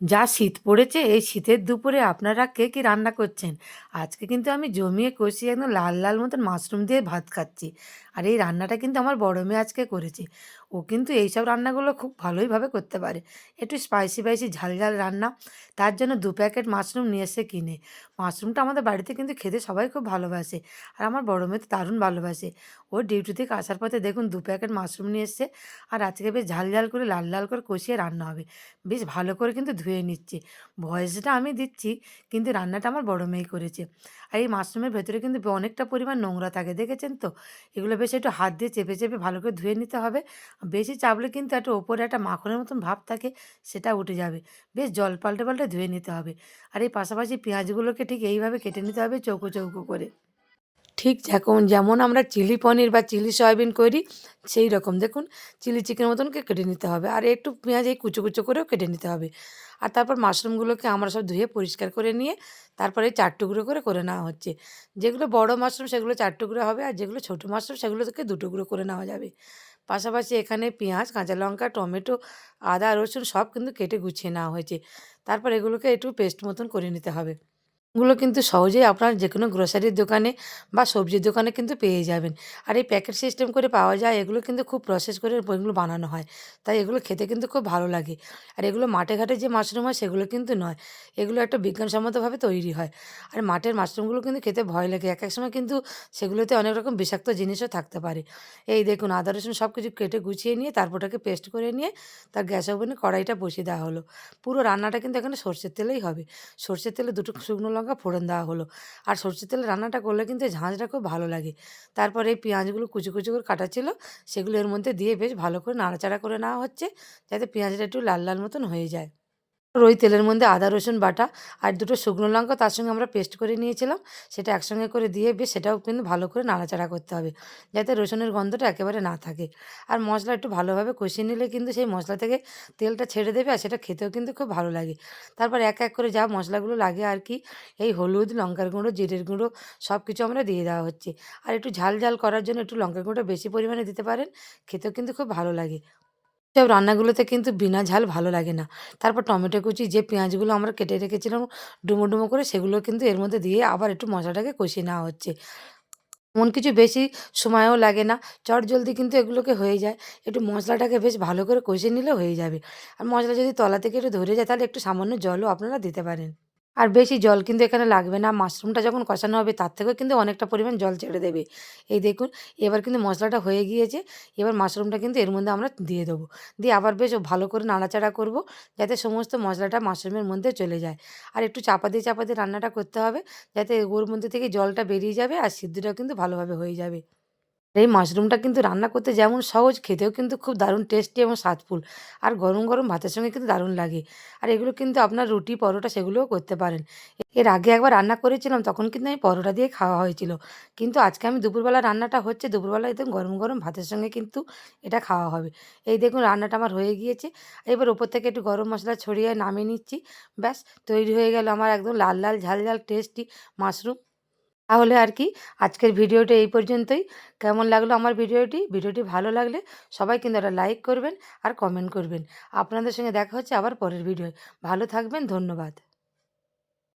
যা শীত পড়েছে, এই শীতের দুপুরে আপনারা কে কী রান্না করছেন? আজকে কিন্তু আমি জমিয়ে কষিয়ে একদম লাল লাল মতন মাশরুম দিয়ে ভাত খাচ্ছি। আর এই রান্নাটা কিন্তু আমার বড় মেয়ে আজকে করেছে। ও কিন্তু এইসব রান্নাগুলো খুব ভালোইভাবে করতে পারে। একটু স্পাইসি স্পাইসি ঝাল ঝাল রান্না। তার জন্য দু প্যাকেট মাশরুম নিয়ে এসে কিনে। মাশরুমটা আমাদের বাড়িতে কিন্তু খেতে সবাই খুব ভালোবাসে। আর আমার বড় মেয়ে তো দারুণ ভালোবাসে। ও ডিউটি থেকে আসার পথে দেখুন দু প্যাকেট মাশরুম নিয়ে এসছে। আর আজকে বেশ ঝাল ঝাল করে, লাল লাল করে কষিয়ে রান্না হবে। বেশ ভালো করে কিন্তু ধুয়ে নিচ্ছি। ভয়েসটা আমি দিচ্ছি, কিন্তু রান্নাটা আমার বড় মেয়ে করেছে। আর এই মাশরুমের ভেতরে কিন্তু অনেকটা পরিমাণ নোংরা থাকে, দেখেছেন তো? এগুলো বেশ একটু হাত দিয়ে চেপে চেপে ভালো করে ধুয়ে নিতে হবে। বেশি চাপলে কিন্তু একটা ওপরে একটা মাখনের মতন ভাব থাকে, সেটা উঠে যাবে। বেশ জল পাল্টে পাল্টে ধুয়ে নিতে হবে। আর এই পাশাপাশি পেঁয়াজগুলোকে ঠিক এইভাবে কেটে নিতে হবে চৌকো চৌকো করে। ঠিক যখন যেমন আমরা চিলি পনির বা চিলি সয়াবিন করি, সেই রকম। দেখুন, চিলি চিকেন মতনকে কেটে নিতে হবে। আর একটু পেঁয়াজ এই কুচো কুচো করেও কেটে নিতে হবে। আর তারপর মাশরুমগুলোকে আমরা সব ধুয়ে পরিষ্কার করে নিয়ে তারপরে চার টুকরো করে করে নেওয়া হচ্ছে। যেগুলো বড় মাশরুম সেগুলো চার টুকরো হবে আর যেগুলো ছোটো মাশরুম সেগুলো থেকে দু টুকরো করে নেওয়া যাবে। পাশাপাশি এখানে পেঁয়াজ, কাঁচা লঙ্কা, টমেটো, আদা, রসুন সব কিন্তু কেটে গুছিয়ে নেওয়া হয়েছে। তারপর এগুলোকে একটু পেস্ট মতন করে নিতে হবে। এগুলো কিন্তু সহজেই আপনার যে কোনো গ্রোসারির দোকানে বা সবজির দোকানে কিন্তু পেয়ে যাবেন। আর এই প্যাকেট সিস্টেম করে পাওয়া যায়, এগুলো কিন্তু খুব প্রসেস করে এগুলো বানানো হয়। তাই এগুলো খেতে কিন্তু খুব ভালো লাগে। আর এগুলো মাঠে ঘাটে যে মাশরুম হয়, সেগুলো কিন্তু নয়। এগুলো একটা বিজ্ঞানসম্মতভাবে তৈরি হয়। আর মাঠের মাশরুমগুলো কিন্তু খেতে ভয় লাগে। এক এক সময় কিন্তু সেগুলোতে অনেক রকম বিষাক্ত জিনিসও থাকতে পারে। এই দেখুন, আদা, রসুন সব কিছু কেটে গুছিয়ে নিয়ে তারপর ওটাকে পেস্ট করে নিয়ে তার গ্যাস ওভেনে কড়াইটা বসিয়ে দেওয়া হলো। পুরো রান্নাটা কিন্তু এখানে সর্ষের তেলেই হবে। সর্ষের তেলে দুটো শুকনো লঙ্কা ফোড়ন দেওয়া হলো। আর সর্ষের তেলে রান্নাটা করলে কিন্তু ঝাঁঝটা খুব ভালো লাগে। তারপরে এই পেঁয়াজগুলো কুচি কুচি করে কাটা ছিল, সেগুলো এর মধ্যে দিয়ে বেশ ভালো করে নাড়াচাড়া করে নেওয়া হচ্ছে, যাতে পেঁয়াজটা একটু লাল লাল মতন হয়ে যায়। ওই তেলের মধ্যে আদা, রসুন, বাটা আর দুটো শুকনো লঙ্কা তার সঙ্গে আমরা পেস্ট করে নিয়েছিলাম। সেটা একসঙ্গে করে দিয়ে বেশ সেটাও কিন্তু ভালো করে নাড়াচাড়া করতে হবে, যাতে রসুনের গন্ধটা একেবারে না থাকে। আর মশলা একটু ভালোভাবে কষিয়ে নিলে কিন্তু সেই মশলা থেকে তেলটা ছেড়ে দেবে আর সেটা খেতেও কিন্তু খুব ভালো লাগে। তারপর এক এক করে যা মশলাগুলো লাগে আর কি, এই হলুদ, লঙ্কার গুঁড়ো, জিরের গুঁড়ো সব কিছু আমরা দিয়ে দেওয়া হচ্ছে। আর একটু ঝাল ঝাল করার জন্য একটু লঙ্কার গুঁড়োটা বেশি পরিমাণে দিতে পারেন, খেতেও কিন্তু খুব ভালো লাগে। সব রান্নাগুলোতে কিন্তু বিনা ঝাল ভালো লাগে না। তারপর টমেটো কুচি, যে পেঁয়াজগুলো আমরা কেটে রেখেছিলাম, ডুমো ডুমো করে সেগুলো কিন্তু এর মধ্যে দিয়ে আবার একটু মশলাটাকে কষিয়ে নেওয়া হচ্ছে। এমন কিছু বেশি সময়ও লাগে না, চট জলদি কিন্তু এগুলোকে হয়ে যায়। একটু মশলাটাকে বেশ ভালো করে কষিয়ে নিলে হয়ে যাবে। আর মশলা যদি তলা থেকে একটু ধরে যায়, তাহলে একটু সামান্য জলও আপনারা দিতে পারেন। আর বেশি জল কিন্তু এখানে লাগবে না। মাশরুমটা যখন কষানো হবে তার থেকেও কিন্তু অনেকটা পরিমাণ জল ছেড়ে দেবে। এই দেখুন, এবার কিন্তু মশলাটা হয়ে গিয়েছে। এবার মাশরুমটা কিন্তু এর মধ্যে আমরা দিয়ে দেবো। দিয়ে আবার বেশ ভালো করে নাড়াচাড়া করব যাতে সমস্ত মশলাটা মাশরুমের মধ্যে চলে যায়। আর একটু চাপা দিয়ে চাপা দিয়ে রান্নাটা করতে হবে যাতে ওর মধ্যে থেকে জলটা বেরিয়ে যাবে আর সিদ্ধটাও কিন্তু ভালোভাবে হয়ে যাবে। এই মাশরুমটা কিন্তু রান্না করতে যেমন সহজ, খেতেও কিন্তু খুব দারুণ টেস্টি এবং স্বাদফুল। আর গরম গরম ভাতের সঙ্গে কিন্তু দারুণ লাগে। আর এগুলো কিন্তু আপনার রুটি, পরোটা সেগুলোও করতে পারেন। এর আগে একবার রান্না করেছিলাম, তখন কিন্তু আমি পরোটা দিয়ে খাওয়া হয়েছিল। কিন্তু আজকে আমি দুপুরবেলা রান্নাটা হচ্ছে, দুপুরবেলা একদম গরম গরম ভাতের সঙ্গে কিন্তু এটা খাওয়া হবে। এই দেখুন রান্নাটা আমার হয়ে গিয়েছে। এবার ওপর থেকে একটু গরম মশলা ছড়িয়ে নামিয়ে নিচ্ছি। ব্যাস, তৈরি হয়ে গেল আমার একদম লাল লাল, ঝাল ঝাল টেস্টি মাশরুম। তাহলে আর কি আজকের ভিডিওটা এই পর্যন্তই। কেমন লাগল আমার ভিডিওটি? ভিডিওটি ভালো লাগলে সবাই কিন্তু একটা লাইক করবেন আর কমেন্ট করবেন। আপনাদের সঙ্গে দেখা হচ্ছে আবার পরের ভিডিও ভালো থাকবেন, ধন্যবাদ।